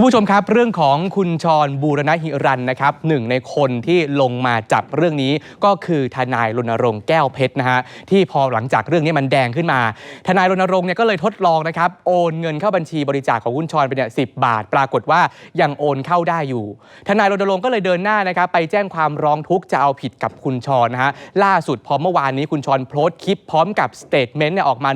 คุณผู้ชมครับ เรื่องของคุณชรบูรณหิรันนะครับหนึ่งในคนที่ลงมาจับเรื่องนี้ก็คือทนายรณรงค์แก้วเพชรนะฮะที่พอหลังจากเรื่องนี้มันแดงขึ้นมา ทนายรณรงค์เนี่ยก็เลยทดลองนะครับโอนเงินเข้าบัญชีบริจาคของคุณชรไปเนี่ยสิบาท ปรากฏว่ายังโอนเข้าได้อยู่ ทนายรณรงค์ก็เลยเดินหน้านะครับไปแจ้งความร้องทุกข์จะเอาผิดกับคุณชรนะฮะล่าสุดพอเมื่อวานนี้คุณชรโพสต์คลิปพร้อมกับสเตทเมนต์เนี่ยออกมา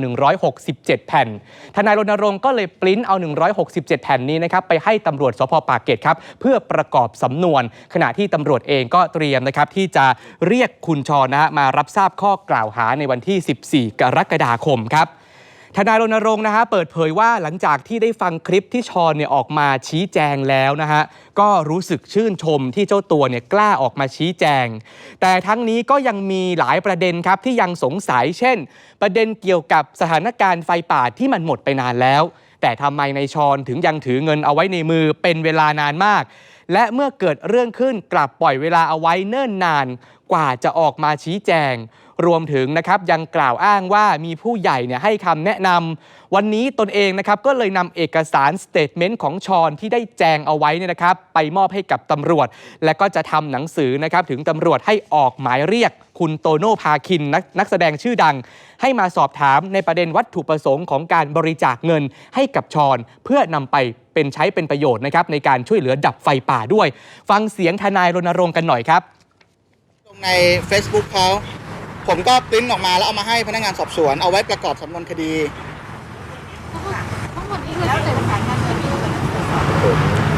167 แผ่น ทนายรณรงค์ก็เลยปริ้นเอา 167 แผ่นนี้นะครับไปให้ตำรวจสพปากเกร็ดครับเพื่อประกอบสำนวน ขณะที่ตำรวจเองก็เตรียมนะครับที่จะเรียกคุณชรนะฮะมารับทราบข้อกล่าวหาในวันที่ 14 กรกฎาคมครับทนายรณรงค์นะฮะเปิดเผยว่าหลังจากที่ได้ฟังคลิปที่ชอนเนี่ยออกมาชี้แจงแล้วนะฮะก็รู้สึกชื่นชมที่เจ้าตัวเนี่ยกล้าออกมาชี้แจง แต่ทั้งนี้ก็ยังมีหลายประเด็นครับที่ยังสงสัยเช่น ประเด็นเกี่ยวกับสถานการณ์ไฟป่าที่มันหมดไปนานแล้ว แต่ทำไมในชอนถึงยังถือเงินเอาไว้ในมือเป็นเวลานานมาก และเมื่อเกิดเรื่องขึ้นกลับปล่อยเวลาเอาไว้เนิ่นนานกว่าจะออกมาชี้แจง รวมถึงนะครับยังกล่าวอ้างว่ามีผู้ใหญ่เนี่ยให้คำแนะนำวันนี้ตนเองนะครับก็เลยนำเอกสารสเตทเมนต์ของชอนที่ได้แจงเอาไว้เนี่ยนะครับไปมอบให้กับตำรวจ และก็จะทำหนังสือนะครับถึงตำรวจให้ออกหมายเรียกคุณโตโน่พาคินนักนักแสดงชื่อดัง ให้มาสอบถามในประเด็นวัตถุประสงค์ของการบริจาคเงินให้กับชอนเพื่อนำไปเป็นใช้เป็นประโยชน์นะครับในการช่วยเหลือดับไฟป่าด้วย ฟังเสียงทนายรณรงค์กันหน่อยครับ ลงใน Facebook เขา ผมก็ปริ้นออกมาแล้วเอามาให้พนักงานสอบสวน เอาไว้ประกอบสำนวนคดี ทั้งหมดนี้คือเอกสารการเงินที่เป็น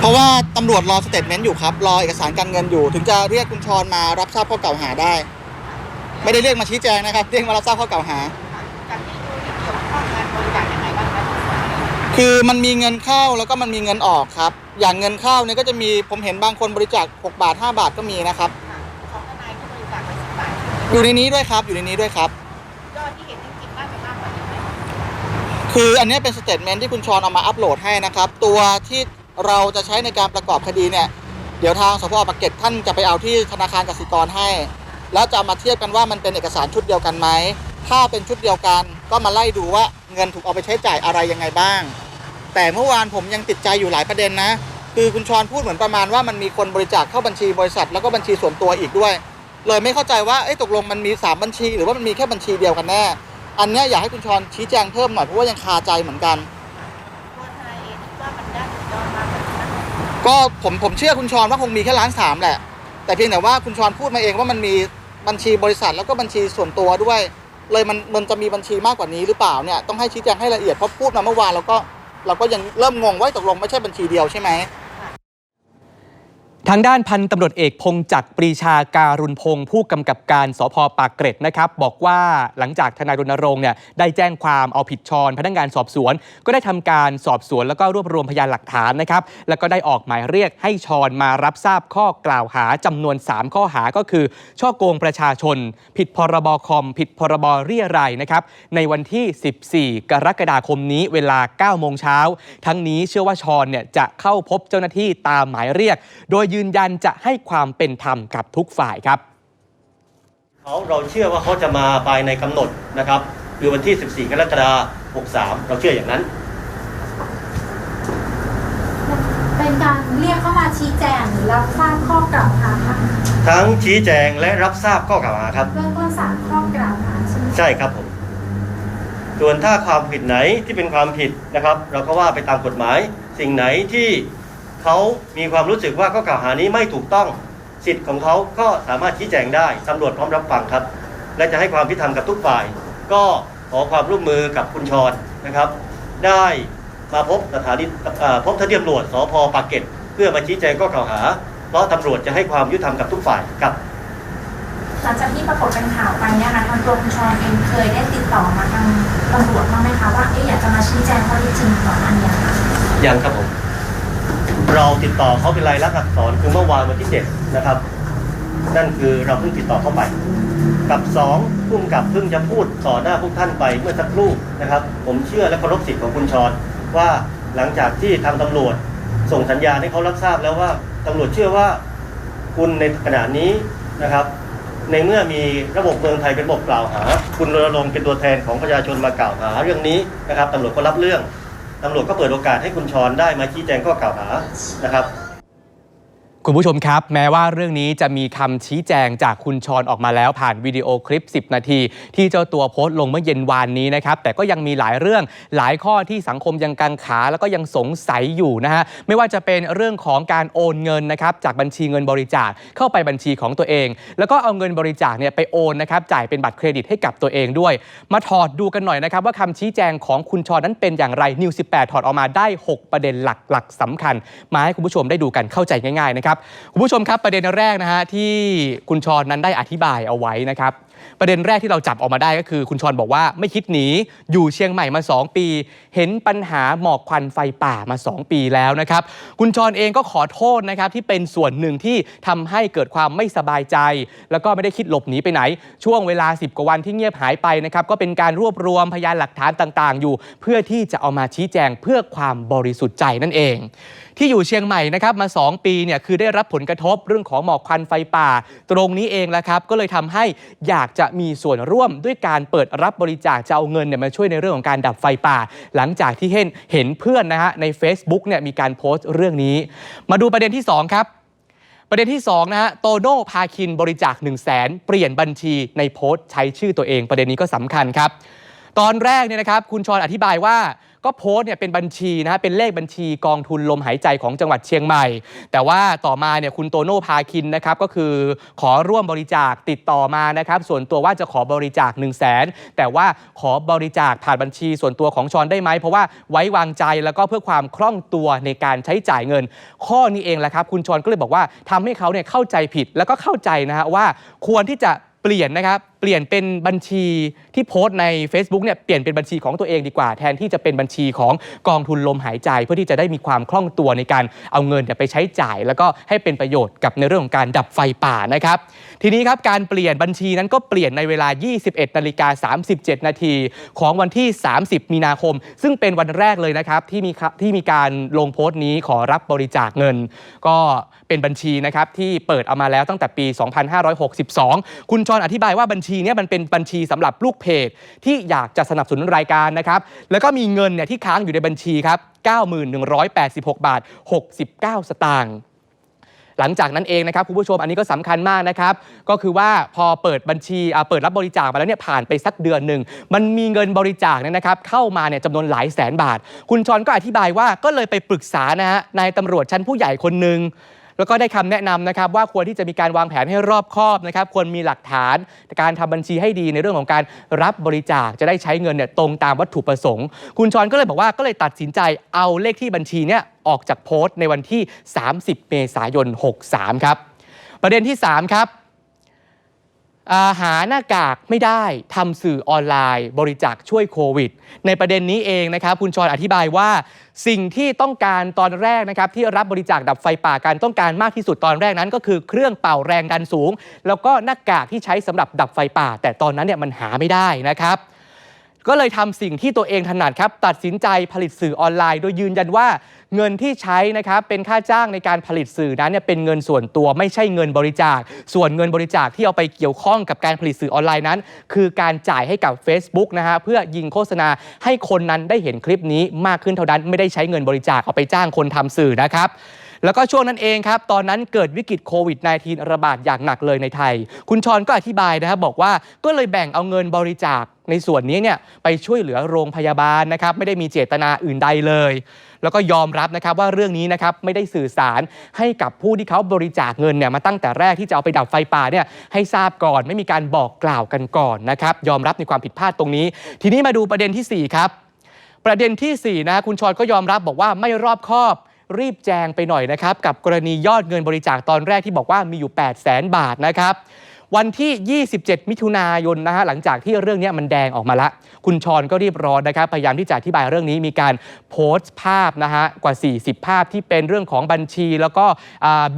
เพราะว่าตำรวจรอสเตทเมนต์อยู่ครับ รอเอกสารการเงินอยู่ ถึงจะเรียกคุณชรมารับทราบข้อกล่าวหาได้ ไม่ได้เรียกมาชี้แจงนะครับ เรียกมารับทราบข้อกล่าวหา จากที่ดูที่เกี่ยวข้องงานบริจาคยังไงบ้างคะคือมันมีเงินเข้าแล้วก็มันมีเงินออกครับ อย่างเงินเข้าเนี่ยก็จะมีผมเห็นบางคนบริจาค6บาท 5 บาทก็มีนะครับ อยู่ในนี้ด้วยครับ อยู่ในนี้ด้วยครับ ยอดที่เห็นจริงๆน่าจะมากกว่านี้ไหมคืออันนี้เป็นสเตทเมนต์ที่คุณชรเอามาอัปโหลดให้นะครับ ตัวที่เราจะใช้ในการประกอบคดีเนี่ย เดี๋ยวทางสพปากเกร็ดท่านจะไปเอาที่ธนาคารกสิกรให้ แล้วจะเอามาเทียบกันว่ามันเป็นเอกสารชุดเดียวกันไหม ถ้าเป็นชุดเดียวกัน ก็มาไล่ดูว่าเงินถูกเอาไปใช้จ่ายอะไรยังไงบ้าง แต่เมื่อวานผมยังติดใจอยู่หลายประเด็นนะ คือคุณชรพูดเหมือนประมาณว่ามันมีคนบริจาคเข้าบัญชีบริษัท แล้วก็บัญชีส่วนตัวอีกด้วย เลยไม่เข้าใจว่าเอ้ยตกลงมันมีสามบัญชี หรือว่ามันมีแค่บัญชีเดียวกันแน่ อันเนี้ยอยากให้คุณชรชี้แจงเพิ่มหน่อยเพราะว่ายังคาใจเหมือนกันตัวทนายเองคิดว่ามันได้ถึงยอดมากกว่านี้นะก็ผมผมเชื่อคุณชรว่าคงมีแค่ล้านสามแหละ แต่เพียงแต่ว่าคุณชรพูดมาเองว่ามันมีบัญชีบริษัทแล้วก็บัญชีส่วนตัวด้วย เลยมันมันจะมีบัญชีมากกว่านี้หรือเปล่าเนี่ยต้องให้ชี้แจงให้ละเอียดเพราะพูดมาเมื่อวานเราก็เราก็ยังเริ่มงงว่าตกลงไม่ใช่บัญชีเดียวใช่ไหม ทางด้านพันตำรวจเอกพงจักรปรีชาการุณพงศ์ผู้กำกับการสพปากเกร็ดนะครับ บอกว่าหลังจากทนายรณรงค์เนี่ยได้แจ้งความเอาผิดชอนพนักงานสอบสวน ก็ได้ทำการสอบสวนแล้วก็รวบรวมพยานหลักฐานนะครับ แล้วก็ได้ออกหมายเรียกให้ชอนมารับทราบข้อกล่าวหาจำนวน 3 ข้อหาก็คือ ช่อโกงประชาชน ผิดพรบคอม ผิดพรบเรียรัยนะครับในวันที่ 14 กรกฎาคมนี้เวลา9โมงเช้าทั้งนี้เชื่อว่าชอนเนี่ยจะเข้าพบเจ้าหน้าที่ตามหมายเรียก โดยยืนยันจะให้ความเป็นธรรมกับทุกฝ่ายครับเขาเราเชื่อว่าเขาจะมาภายในกำหนดนะครับคือวันที่ 14 กรกฎาคม 63 เราเชื่ออย่างนั้น เป็นการเรียกเข้ามาชี้แจงหรือรับทราบข้อกล่าวหาค่ะทั้งชี้แจงและรับทราบข้อกล่าวหาครับเบื้องต้นสามข้อกล่าวหาใช่ไหมใช่ครับผมส่วนถ้าความผิดไหนที่เป็นความผิดนะครับ เราก็ว่าไปตามกฎหมาย สิ่งไหนที่ เขามีความรู้สึกว่าข้อกล่าวหานี้ไม่ถูกต้องสิทธิ์ของเขาก็สามารถชี้แจงได้ตำรวจพร้อมรับฟังครับ และจะให้ความพิธรรมกับทุกฝ่าย ก็ขอความร่วมมือกับคุณชรนะครับ ได้มาพบสถานีเอ่อพบทางตำรวจสพปากเกร็ดเพื่อมาชี้แจงข้อกล่าวหา เพราะตำรวจจะให้ความยุติธรรมกับทุกฝ่ายครับหลังจากที่ปรากฏเป็นข่าวไปเนี่ยค่ะทางตัวคุณชรเองเคยได้ติดต่อมาทางตำรวจบ้างไหมคะว่าเอ๊ะอยากจะมาชี้แจงข้อเท็จจริงก่อนอันเนี้ยค่ะยังครับผม เราติดต่อเขาเป็นรายลักษณ์อักษรคือเมื่อวานวันที่เจ็ดนะครับ นั่นคือเราเพิ่งติดต่อเข้าไป กับสองพุ่มกับเพิ่งจะพูดต่อหน้าพวกท่านไปเมื่อสักครู่นะครับ ผมเชื่อและเคารพสิทธิ์ของคุณชรว่าหลังจากที่ทางตำรวจส่งสัญญาณให้เขารับทราบแล้วว่าตำรวจเชื่อว่าคุณในขณะนี้นะครับ ในเมื่อมีระบบเมืองไทยเป็นระบบกล่าวหา คุณรณรงค์เป็นตัวแทนของประชาชนมากล่าวหา เรื่องนี้นะครับตำรวจก็รับเรื่อง ตำรวจก็เปิดโอกาสให้คุณชรได้มาชี้แจงข้อกล่าวหานะครับ คุณผู้ชมครับ แม้ว่าเรื่องนี้จะมีคำชี้แจงจากคุณชรออกมาแล้วผ่านวิดีโอคลิป 10 นาที ที่เจ้าตัวโพสต์ลงเมื่อเย็นวานนี้นะครับ แต่ก็ยังมีหลายเรื่องหลายข้อที่สังคมยังกังขา แล้วก็ยังสงสัยอยู่นะฮะ ไม่ว่าจะเป็นเรื่องของการโอนเงินนะครับจากบัญชีเงินบริจาคเข้าไปบัญชีของตัวเอง แล้วก็เอาเงินบริจาคเนี่ยไปโอนนะครับจ่ายเป็นบัตรเครดิตให้กับตัวเองด้วย มาถอดดูกันหน่อยนะครับว่าคำชี้แจงของคุณชรนั้นเป็นอย่างไรนิว18 ถอดออกมาได้ 6 ประเด็นหลักๆสำคัญ มาให้คุณผู้ชมได้ดูกันเข้าใจง่ายๆนะครับคุณผู้ชมครับประเด็นแรกนะฮะที่คุณชรนนั้นได้อธิบายเอาไว้นะครับประเด็นแรกที่เราจับออกมาได้ก็คือ คุณชรบอกว่าไม่คิดหนีอยู่เชียงใหม่มา 2 ปี เห็นปัญหาหมอกควันไฟป่ามา 2 ปีแล้วนะครับ คุณชรเองก็ขอโทษนะครับที่เป็นส่วนหนึ่งที่ทำให้เกิดความไม่สบายใจ แล้วก็ไม่ได้คิดหลบหนีไปไหน ช่วงเวลา 10 กว่าวันที่เงียบหายไปนะครับก็เป็นการรวบรวมพยานหลักฐานต่าง ๆ อยู่ เพื่อที่จะเอามาชี้แจงเพื่อความบริสุทธิ์ใจนั่นเอง ที่อยู่เชียงใหม่นะครับมา 2 ปีเนี่ยคือได้รับผลกระทบเรื่องของหมอกควันไฟป่า ตรงนี้เองแหละครับ ก็เลยทำให้อยากจะมีส่วนร่วมด้วยการเปิดรับบริจาคจะเอาเงินเนี่ยมาช่วยในเรื่องของการดับไฟป่า หลังจากที่เห็นเห็นเพื่อนนะฮะใน Facebook เนี่ยมีการโพสต์เรื่องนี้ มาดูประเด็นที่ 2 ครับประเด็นที่2นะฮะโตโน่พาคินบริจาค 1 0 0 0 0แสนเปลี่ยนบัญชีในโพสต์ใช้ชื่อตัวเอง ประเด็นนี้ก็สำคัญครับ ตอนแรกเนี่ยนะครับ คุณชรอธิบายว่า ก็โพสต์เนี่ยเป็นบัญชีนะฮะเป็นเลขบัญชีกองทุนลมหายใจของจังหวัดเชียงใหม่ แต่ว่าต่อมาเนี่ยคุณโตโน่พาคินนะครับก็คือขอร่วมบริจาคติดต่อมานะครับ ส่วนตัวว่าจะขอบริจาค 1 0 0 0 0แสนแต่ว่าขอบริจาคผ่านบัญชีส่วนตัวของชอนได้ไหม เพราะว่าไว้วางใจแล้วก็เพื่อความคล่องตัวในการใช้จ่ายเงิน ข้อนี้เองแหละครับคุณชอนก็เลยบอกว่าทำให้เขาเนี่ยเข้าใจผิดแล้วก็เข้าใจนะฮะว่าควรที่จะเปลี่ยนนะครับ ปลี่ยนเป็นบัญชีที่โพสต์ใน Facebook เนี่ยเปลี่ยนเป็นบัญชีของตัวเองดีกว่า แทนที่จะเป็นบัญชีของกองทุนลมหายใจ เพื่อที่จะได้มีความคล่องตัวในการเอาเงินไปใช้จ่าย แล้วก็ให้เป็นประโยชน์กับในเรื่องของการดับไฟป่านะครับทีนี้ครับการเปลี่ยนบัญชีนั้นก็เปลี่ยนในเวลา 21นาฬิกา37 นาทีของวันที่ 30 มีนาคม ซึ่งเป็นวันแรกเลยนะครับที่มีที่มีการลงโพสต์นี้ขอรับบริจาคเงิน ก็เป็นบัญชีนะครับที่เปิดเอามาแล้วตั้งแต่ปี 2562 คุณจรอธิบายว่าบัญชีเนี้มันเป็นบัญชีสำหรับลูกเพจที่อยากจะสนับสนุนรายการนะครับ แล้วก็มีเงินเนี่ยที่ค้างอยู่ในบัญชีครับ 9186 บาท 69 สตางค์หลังจากนั้นเองนะครับคุณผู้ชมอันนี้ก็สำคัญมากนะครับ ก็คือว่าพอเปิดบัญชีอ่าเปิดรับบริจาคมาแล้วเนี่ยผ่านไปสักเดือนหนึ่ง มันมีเงินบริจาคเนี่ยนะครับ เข้ามาเนี่ยจำนวนหลายแสนบาท คุณชอนก็อธิบายว่าก็เลยไปปรึกษานะฮะนายตำรวจชั้นผู้ใหญ่คนหนึ่ง แล้วก็ได้คำแนะนำนะครับว่าควรที่จะมีการวางแผนให้รอบคอบนะครับควรมีหลักฐานการทำบัญชีให้ดีในเรื่องของการรับบริจาคจะได้ใช้เงินเนี่ยตรงตามวัตถุประสงค์ คุณชอนก็เลยบอกว่าก็เลยตัดสินใจเอาเลขที่บัญชีเนี่ยออกจากโพสต์ในวันที่ 30 เมษายน 63 ครับ ประเด็นที่ 3 ครับ หาหน้ากากไม่ได้ทำสื่อออนไลน์ บริจาคช่วยโควิด ในประเด็นนี้เองนะครับคุณชอนอธิบายว่า สิ่งที่ต้องการตอนแรกนะครับที่รับบริจาคดับไฟป่ากันต้องการมากที่สุดตอนแรกนั้น ก็คือเครื่องเป่าแรงดันสูง แล้วก็หน้ากากที่ใช้สำหรับดับไฟป่า แต่ตอนนั้นเนี่ยมันหาไม่ได้นะครับก็เลยทำสิ่งที่ตัวเองถนัดครับตัดสินใจผลิตสื่อออนไลน์ โดยยืนยันว่า เงินที่ใช้นะครับเป็นค่าจ้างในการผลิตสื่อนั้นเนี่ยเป็นเงินส่วนตัวไม่ใช่เงินบริจาค ส่วนเงินบริจาคที่เอาไปเกี่ยวข้องกับการผลิตสื่อออนไลน์นั้น คือการจ่ายให้กับ Facebook นะฮะเพื่อยิงโฆษณาให้คนนั้นได้เห็นคลิปนี้มากขึ้นเท่านั้นไม่ได้ใช้เงินบริจาคเอาไปจ้างคนทำสื่อนะครับ แล้วก็ช่วงนั้นเองครับ ตอนนั้นเกิดวิกฤตโควิด -19 ระบาดอย่างหนักเลยในไทย คุณชอนก็อธิบายนะครับบอกว่าก็เลยแบ่งเอาเงินบริจาคในส่วนนี้เนี่ยไปช่วยเหลือโรงพยาบาลนะครับไม่ได้มีเจตนาอื่นใดเลย แล้วก็ยอมรับนะครับว่าเรื่องนี้นะครับไม่ได้สื่อสารให้กับผู้ที่เขาบริจาคเงินเนี่ยมาตั้งแต่แรกที่จะเอาไปดับไฟป่าเนี่ยให้ทราบก่อนไม่มีการบอกกล่าวกันก่อนนะครับยอมรับในความผิดพลาดตรงนี้ ทีนี้มาดูประเด็นทีสี่4 ครับ ประเด็นทีสี่4นะคุณชอนก็ยอมรับบอกว่าไม่รอบคอบ รีบแจงไปหน่อยนะครับ กับกรณียอดเงินบริจาคตอนแรกที่บอกว่ามีอยู่ 8 0 0แสนบาทนะครับ วันที่ 27 มิถุนายนนะฮะหลังจากที่เรื่องนี้มันแดงออกมาละ คุณชอนก็รีบร้อนนะครับ พยายามที่จะอธิบายเรื่องนี้มีการโพสต์ภาพนะฮะกว่า 40 ภาพที่เป็นเรื่องของบัญชี แล้วก็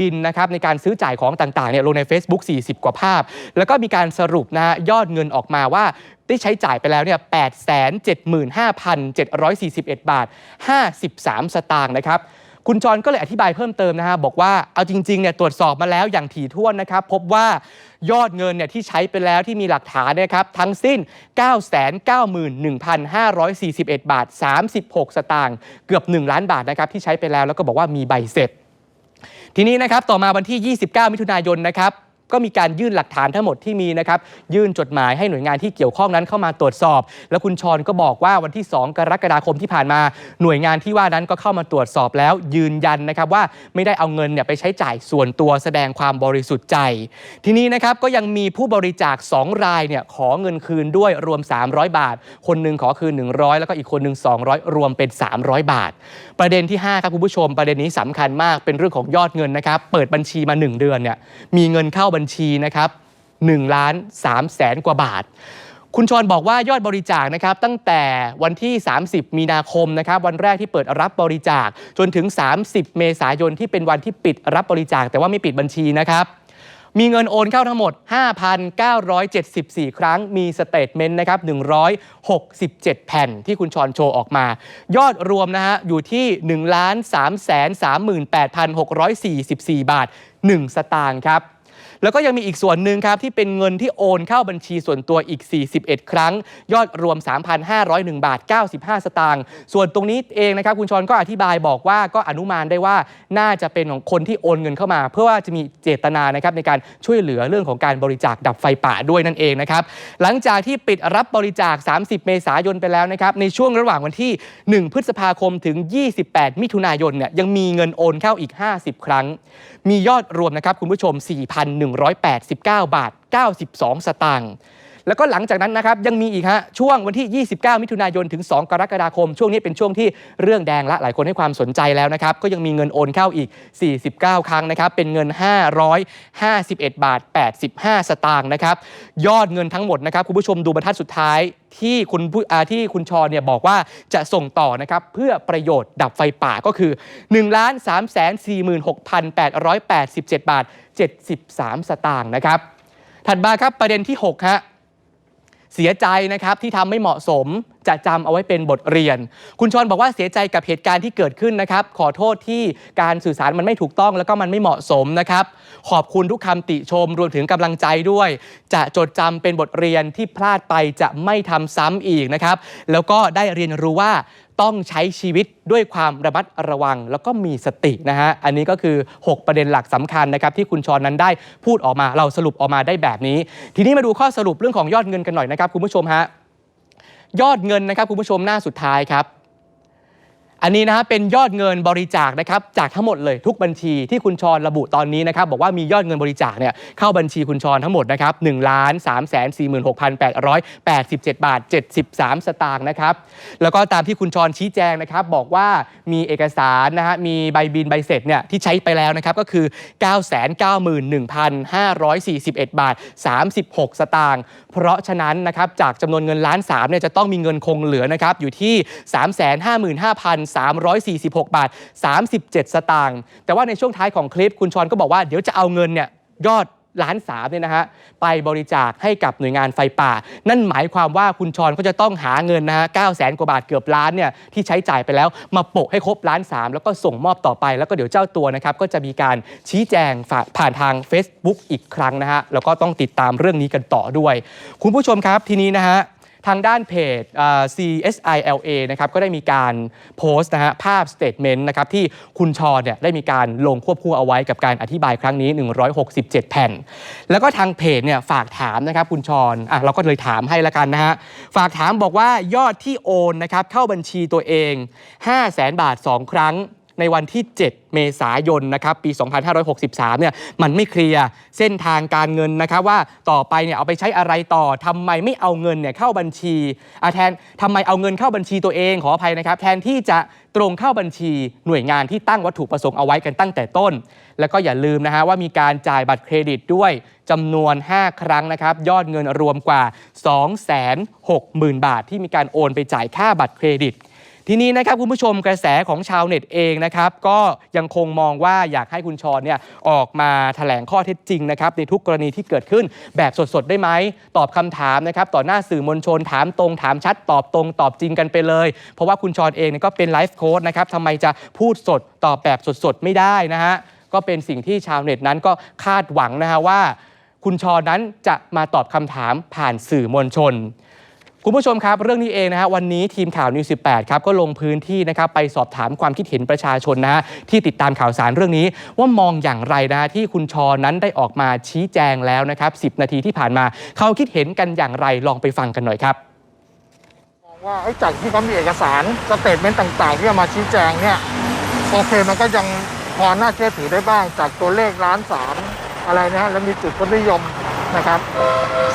บินนะครับในการซื้อจ่ายของต่างๆเนี่ยลงใน Facebook 40 กว่าภาพ แล้วก็มีการสรุปนะฮะยอดเงินออกมาว่าได้ใช้จ่ายไปแล้วเนี่ย875,741 บาท 53 สตางค์นะครับ คุณจรก็เลยอธิบายเพิ่มเติมนะฮะบอกว่าเอาจริงๆเนี่ยตรวจสอบมาแล้วอย่างถี่ถ้วนนะครับ พบว่ายอดเงินเนี่ยที่ใช้ไปแล้วที่มีหลักฐานนะครับ ทั้งสิ้น 991,541 บาท 36 สตางค์เกือบ 1 ล้านบาทนะครับที่ใช้ไปแล้วแล้วก็บอกว่ามีใบเสร็จ ทีนี้นะครับต่อมาวันที่ 29 มิถุนายนนะครับ ก็มีการยื่นหลักฐานทั้งหมดที่มีนะครับยื่นจดหมายให้หน่วยงานที่เกี่ยวข้องนั้นเข้ามาตรวจสอบ แล้วคุณชรก็บอกว่าวันที่ 2 กรกฎาคมที่ผ่านมา หน่วยงานที่ว่านั้นก็เข้ามาตรวจสอบแล้วยืนยันนะครับว่าไม่ได้เอาเงินเนี่ยไปใช้จ่ายส่วนตัวแสดงความบริสุทธิ์ใจ ทีนี้นะครับก็ยังมีผู้บริจาค 2 รายเนี่ยขอเงินคืนด้วยรวม 300 บาท คนหนึ่งขอคืน 100 แล้วก็อีกคนหนึ่ง200 รวมเป็น 300 บาท ประเด็นที่ 5 ครับคุณผู้ชม ประเด็นนี้สำคัญมากเป็นเรื่องของยอดเงินนะครับเปิดบัญชีมา 1 เดือนเนี่ยมีเงินเข้าบัญชีนะครับ1ล้าน3แสนกว่าบาท คุณชรบอกว่ายอดบริจาคนะครับตั้งแต่วันที่ 30 มีนาคมนะครับวันแรกที่เปิดรับบริจาคจนถึง 30 เมษายนที่เป็นวันที่ปิดรับบริจาค แต่ว่าไม่ปิดบัญชีนะครับมีเงินโอนเข้าทั้งหมด 5,974 ครั้ง มีสเตทเมนต์นะครับ 167 แผ่นที่คุณชรโชว์ออกมา ยอดรวมนะฮะ อยู่ที่ 1 3 3 8 6 4 4 บาท 1 สตางค์ครับ แล้วก็ยังมีอีกส่วนหนึ่งครับที่เป็นเงินที่โอนเข้าบัญชีส่วนตัวอีก 41 ครั้ง ยอดรวม 3,501 บาท 95 สตางค์ส่วนตรงนี้เองนะครับคุณชรก็อธิบายบอกว่าก็อนุมานได้ว่าน่าจะเป็นของคนที่โอนเงินเข้ามา เพื่อว่าจะมีเจตนานะครับในการช่วยเหลือเรื่องของการบริจาคดับไฟป่าด้วยนั่นเองนะครับหลังจากที่ปิดรับบริจาค 30 เมษายนไปแล้วนะครับในช่วงระหว่างวันที่ 1 พฤษภาคมถึง 28 มิถุนายนเนี่ยยังมีเงินโอนเข้าอีก 50 ครั้ง มียอดรวมนะครับคุณผู้ชม4,001 189 บาท 92 สตางค์ แล้วก็หลังจากนั้นนะครับยังมีอีกฮะช่วงวันที่ 29 มิถุนายนถึง 2 กรกฎาคม ช่วงนี้เป็นช่วงที่เรื่องแดงละหลายคนให้ความสนใจแล้วนะครับก็ยังมีเงินโอนเข้าอีก 49 ครั้งนะครับเป็นเงิน 551 บาท 85 สตางค์นะครับยอดเงินทั้งหมดนะครับคุณผู้ชมดูบรรทัดสุดท้ายที่คุณที่คุณชรเนี่ยบอกว่าจะส่งต่อนะครับเพื่อประโยชน์ดับไฟป่าก็คือ 1 3 4 6 8 8 7 บาท 73 สตางค์นะครับถัดมาครับประเด็นที่ 6 ฮะ เสียใจนะครับที่ทำไม่เหมาะสมจะจำเอาไว้เป็นบทเรียน คุณชนบอกว่าเสียใจกับเหตุการณ์ที่เกิดขึ้นนะครับ ขอโทษที่การสื่อสารมันไม่ถูกต้องแล้วก็มันไม่เหมาะสมนะครับ ขอบคุณทุกคำติชมรวมถึงกำลังใจด้วย จะจดจำเป็นบทเรียนที่พลาดไปจะไม่ทำซ้ำอีกนะครับ แล้วก็ได้เรียนรู้ว่า ต้องใช้ชีวิตด้วยความระมัดระวัง แล้วก็มีสตินะฮะ อันนี้ก็คือ 6 ประเด็นหลักสำคัญนะครับที่คุณชอนนั้นได้พูดออกมาเราสรุปออกมาได้แบบนี้ ทีนี้มาดูข้อสรุปเรื่องของยอดเงินกันหน่อยนะครับคุณผู้ชมฮะยอดเงินนะครับคุณผู้ชมหน้าสุดท้ายครับ อันนี้นะเป็นยอดเงินบริจาคนะครับจากทั้งหมดเลยทุกบัญชีที่คุณชรระบุตอนนี้นะครับบอกว่ามียอดเงินบริจาคเนี่ยเข้าบัญชีคุณชรทั้งหมดนะครับ1ล้าน3 4 6 8 8 7บาท73สตางค์นะครับแล้วก็ตามที่คุณชรชี้แจงนะครับบอกว่ามีเอกสารนะฮะมีใบบินใบเสร็จเนี่ยที่ใช้ไปแล้วนะครับก็คือ991,541บาท36สตางค์เพราะฉะนั้นนะครับจากจำนวนเงินล้านสามเนี่ยจะต้องมีเงินคงเหลือนะครับอยู่ที่355,346 บาท 37 สตางค์ แต่ว่าในช่วงท้ายของคลิปคุณชรก็บอกว่าเดี๋ยวจะเอาเงินเนี่ยยอดล้านสามเนี่ยนะฮะไปบริจาคให้กับหน่วยงานไฟป่า นั่นหมายความว่าคุณชรก็จะต้องหาเงินนะฮะ9 0 0 0 0กว่าบาทเกือบล้านเนี่ยที่ใช้จ่ายไปแล้วมาโปะให้ครบล้านสามแล้วก็ส่งมอบต่อไปแล้วก็เดี๋ยวเจ้าตัวนะครับก็จะมีการชี้แจงผ่านทาง Facebook อีกครั้งนะฮะแล้วก็ต้องติดตามเรื่องนี้กันต่อด้วย คุณผู้ชมครับทีนี้นะฮะ ทางด้านเพจ CSILA นะครับก็ได้มีการโพสต์นะฮะภาพสเตทเมนต์นะครับที่คุณชอเนี่ยได้มีการลงควบคู่เอาไว้กับการอธิบายครั้งนี้ 167 แผ่น แล้วก็ทางเพจเนี่ยฝากถามนะครับคุณชอนอะเราก็เลยถามให้ละกันนะฮะฝากถามบอกว่ายอดที่โอนนะครับเข้าบัญชีตัวเอง 5 0 0แสนบาท 2 ครั้ง ในวันที่ 7 เมษายนนะครับปี 2563เนี่ยมันไม่เคลียร์เส้นทางการเงินนะครับว่าต่อไปเนี่ยเอาไปใช้อะไรต่อทำไมไม่เอาเงินเนี่ยเข้าบัญชีอะแทนทำไมเอาเงินเข้าบัญชีตัวเองขออภัยนะครับแทนที่จะตรงเข้าบัญชีหน่วยงานที่ตั้งวัตถุประสงค์เอาไว้กันตั้งแต่ต้น แล้วก็อย่าลืมนะฮะว่ามีการจ่ายบัตรเครดิตด้วยจำนวน 5 ครั้งนะครับ ยอดเงินรวมกว่า 260,000 บาทที่มีการโอนไปจ่ายค่าบัตรเครดิต ทีนี้นะครับคุณผู้ชมกระแสของชาวเน็ตเองนะครับก็ยังคงมองว่าอยากให้คุณชรเนี่ยออกมาแถลงข้อเท็จจริงนะครับในทุกกรณีที่เกิดขึ้นแบบสดๆได้ไหมตอบคำถามนะครับต่อหน้าสื่อมวลชนถามตรงถามชัด ตอบตรงตอบจริงกันไปเลย เพราะว่าคุณชรเองเนี่ยก็เป็นไลฟ์โค้ดนะครับทำไมจะพูดสดตอบแบบสดๆไม่ได้นะฮะก็เป็นสิ่งที่ชาวเน็ตนั้นก็คาดหวังนะฮะว่า คุณชรนั้นจะมาตอบคำถามผ่านสื่อมวลชน คุณผู้ชมครับเรื่องนี้เองนะฮะวันนี้ทีมข่าวนิว18ครับก็ลงพื้นที่นะครับไปสอบถามความคิดเห็นประชาชนนะฮะที่ติดตามข่าวสารเรื่องนี้ ว่ามองอย่างไรนะที่คุณชอนั้นได้ออกมาชี้แจงแล้วนะครับ 10 นาทีที่ผ่านมา เขาคิดเห็นกันอย่างไรลองไปฟังกันหน่อยครับ มองว่าไอ้จากที่เขามีเอกสารสเตทเมนต์ต่างๆ ที่เอามาชี้แจงเนี่ยโอเคมันก็ยังพอน่าเชื่อถือได้บ้างจากตัวเลขล้านสามอะไรนะฮะแล้วมีจุดนิยมนะครับ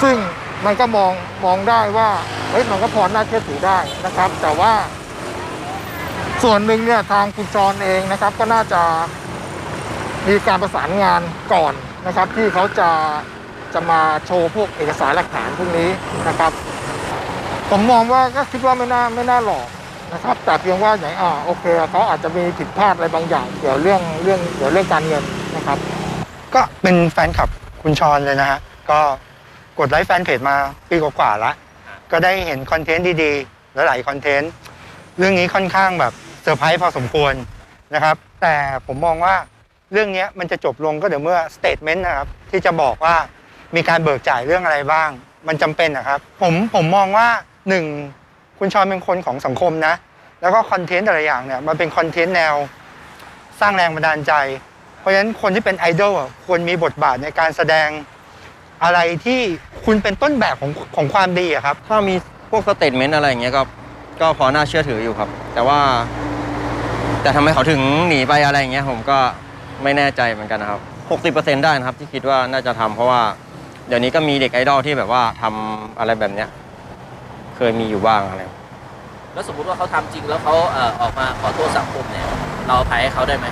ซึ่ง มันก็มองมองได้ว่าเฮ้ยมันก็พอน่าเชื่อถือได้นะครับ แต่ว่า ส่วนหนึ่งเนี่ยทางคุณจรเองนะครับ ก็น่าจะมีการประสานงานก่อนนะครับ ที่เขาจะจะมาโชว์พวกเอกสารหลักฐานพวกนี้นะครับ ผมมองว่าก็คิดว่าไม่น่าไม่น่าหลอกนะครับ แต่เพียงว่าอย่างอ่าโอเคเขาอาจจะมีผิดพลาดอะไรบางอย่าง เกี่ยวเรื่องเรื่องเกี่ยวเรื่องการเงินนะครับ ก็เป็นแฟนคลับคุณชรเลยนะฮะก็ ดไลค์แฟนเพจมาปีกว่าๆละ ก็ได้เห็นคอนเทนต์ดีๆ หลายๆคอนเทนต์ เรื่องนี้ค่อนข้างแบบเซอร์ไพรส์พอสมควรนะครับ แต่ผมมองว่าเรื่องนี้มันจะจบลงก็เดี๋ยวเมื่อสเตทเมนต์นะครับ ที่จะบอกว่ามีการเบิกจ่ายเรื่องอะไรบ้าง มันจำเป็นนะครับ ผมผมมองว่าหนึ่งคุณชรเป็นคนของสังคมนะ แล้วก็คอนเทนต์แต่ละอย่างเนี่ยมันเป็นคอนเทนต์แนวสร้างแรงบันดาลใจ เพราะฉะนั้นคนที่เป็นไอดอลอะควรมีบทบาทในการแสดง อะไรที่คุณเป็นต้นแบบของของความดีอะครับ ถ้ามีพวกสเตทเมนต์อะไรอย่างเงี้ยก็ก็พอน่าเชื่อถืออยู่ครับ แต่ว่า แต่ทำไมเขาถึงหนีไปอะไรอย่างเงี้ยผมก็ไม่แน่ใจเหมือนกันนะครับ 60%ได้นะครับที่คิดว่าน่าจะทำเพราะว่า เดี๋ยวนี้ก็มีเด็กไอดอลที่แบบว่าทำอะไรแบบเนี้ยเคยมีอยู่บ้างอะไร แล้วสมมุติว่าเขาทำจริงแล้วเขาเอ่อออกมาขอโทษสังคมเนี่ย เราอภัยให้เขาได้ไหม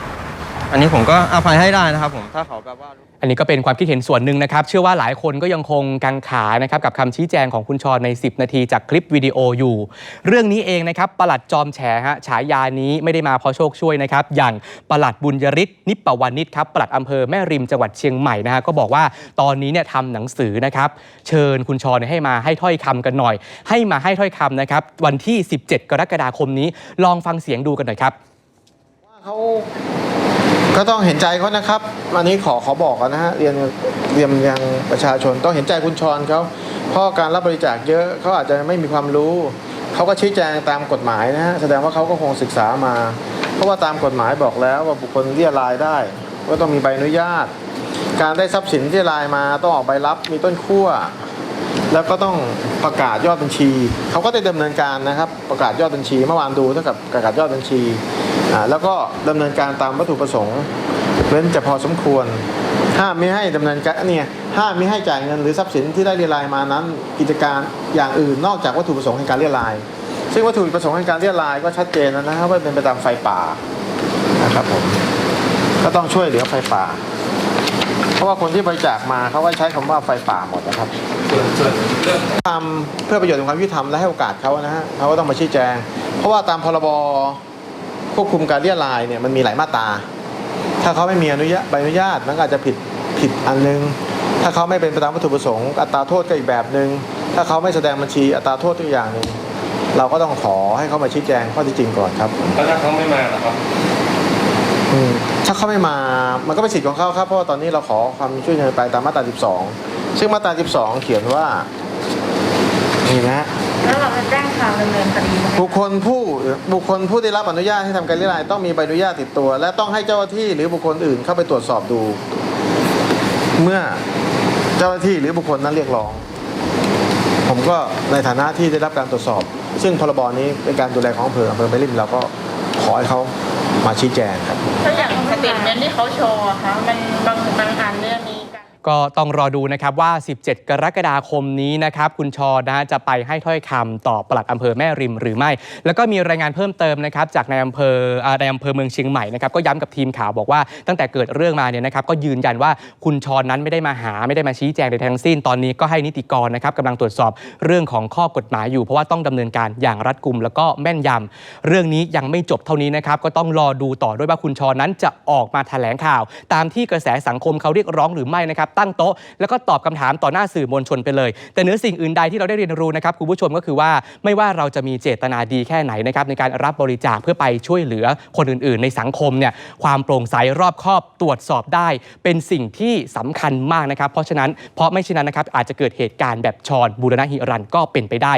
อันนี้ผมก็อภัยให้ได้นะครับผมถ้าเขาแบบว่า อันนี้ก็เป็นความคิดเห็นส่วนหนึ่งนะครับ เชื่อว่าหลายคนก็ยังคงกังขานะครับกับคำชี้แจงของคุณชรใน 10 นาทีจากคลิปวิดีโออยู่ เรื่องนี้เองนะครับประหลัดจอมแฉฮะฉายานี้ไม่ได้มาเพราะโชคช่วยนะครับ อย่างประหลัดบุญยริศนิปปวานิชครับประหลัดอำเภอแม่ริมจังหวัดเชียงใหม่นะฮะก็บอกว่าตอนนี้เนี่ยทำหนังสือนะครับเชิญคุณชรให้มาให้ถ้อยคำกันหน่อย ให้มาให้ถ้อยคำนะครับวันที่ 17 กรกฎาคมนี้ ลองฟังเสียงดูกันหน่อยครับว่าเขา ก็ต้องเห็นใจเขานะครับอันนี้ขอขอบอกกันนะฮะเรียนเรียนยังประชาชนต้องเห็นใจคุณชรเขาเพราะการรับบริจาคเยอะเขาอาจจะไม่มีความรู้เขาก็ชี้แจงตามกฎหมายนะฮะแสดงว่าเขาก็คงศึกษามา เพราะว่าตามกฎหมายบอกแล้วว่าบุคคลเรียรายได้ ก็ต้องมีใบอนุญาต การได้ทรัพย์สินที่รายมาต้องออกใบรับมีต้นขั้วแล้วก็ต้องประกาศยอดบัญชี เขาก็ได้ดำเนินการนะครับ ประกาศยอดบัญชีเมื่อวานดูเท่ากับประกาศยอดบัญชี แล้วก็ดำเนินการตามวัตถุประสงค์เว้นจะพอสมควรห้ามไม่ให้ดำเนินการเนี่ยห้ามไม่ให้จ่ายเงินหรือทรัพย์สินที่ได้เรียรายมานั้น กิจการอย่างอื่นนอกจากวัตถุประสงค์แห่งการเรียราย ซึ่งวัตถุประสงค์แห่งการเรียรายก็ชัดเจนแล้วนะครับว่าเป็นไปตามไฟป่านะครับผมก็ต้องช่วยเหลือไฟป่า เพราะว่าคนที่บริจาคมาเขาก็ใช้คำว่าไฟป่าหมดนะครับทำเพื่อประโยชน์ของความยุติธรรมและให้โอกาสเขานะฮะเขาก็ต้องมาชี้แจง เพราะว่าตามพรบ ควบคุมการเรียรายเนี่ยมันมีหลายมาตรา ถ้าเขาไม่มีอนุญาตใบอนุญาตมันก็อาจจะผิดผิดอันนึง ถ้าเขาไม่เป็นไปตามวัตถุประสงค์ อัตราโทษก็อีกแบบหนึ่งถ้าเขาไม่แสดงบัญชีอัตราโทษตัวอย่างหนึ่งเราก็ต้องขอให้เขามาชี้แจงข้อที่จริงก่อนครับแล้วถ้าเขาไม่มาล่ะครับอืมถ้าเขาไม่มา มันก็เป็นสิทธิ์ของเขาครับ เพราะว่าตอนนี้เราขอความช่วยเหลือไปตามมาตรา 12 ซึ่งมาตรา 12 เขียนว่า นี่นะ ความดำเนินคดีไหมบุคคลผู้บุคคลผู้ได้รับอนุญาตให้ทำการเรียรายต้องมีใบอนุญาตติดตัว และต้องให้เจ้าหน้าที่หรือบุคคลอื่นเข้าไปตรวจสอบดู เมื่อเจ้าหน้าที่หรือบุคคลนั้นเรียกร้อง ผมก็ในฐานะที่ได้รับการตรวจสอบ ซึ่งพรบนี้เป็นการดูแลของอำเภออำเภอไปริมเราก็ขอให้เขามาชี้แจงครับ ถ้าอย่างสเตทเมนต์ที่เขาโชว์อะคะมันบางบางอันเนี่ยมี ก็ต้องรอดูนะครับว่า 17 กรกฎาคมนี้นะครับคุณชอนะฮะจะไปให้ถ้อยคำต่อปลัดอำเภอแม่ริมหรือไม่ แล้วก็มีรายงานเพิ่มเติมนะครับจากในอำเภอในอำเภอเมืองเชียงใหม่นะครับก็ย้ำกับทีมข่าวบอกว่าตั้งแต่เกิดเรื่องมาเนี่ยนะครับก็ยืนยันว่าคุณชอนนั้นไม่ได้มาหาไม่ได้มาชี้แจงใดทั้งสิ้นตอนนี้ก็ให้นิติกรนะครับกำลังตรวจสอบเรื่องของข้อกฎหมายอยู่ เพราะว่าต้องดำเนินการอย่างรัดกุมแล้วก็แม่นยำเรื่องนี้ยังไม่จบเท่านี้นะครับก็ต้องรอดูต่อด้วยว่าคุณชอนนั้นจะออกมาแถลงข่าว ตามที่กระแสสังคมเขาเรียกร้องหรือไม่นะครับตั้งโต๊ะแล้วก็ตอบคำถามต่อหน้าสื่อมวลชนไปเลย แต่เหนือสิ่งอื่นใดที่เราได้เรียนรู้นะครับคุณผู้ชมก็คือว่าไม่ว่าเราจะมีเจตนาดีแค่ไหนนะครับในการรับบริจาคเพื่อไปช่วยเหลือคนอื่น ๆ ในสังคมเนี่ยความโปร่งใสรอบคอบตรวจสอบได้ เป็นสิ่งที่สำคัญมากนะครับ เพราะฉะนั้นเพราะไม่เช่นนั้นนะครับอาจจะเกิดเหตุการณ์แบบชอนบูรณะหิรันก็เป็นไปได้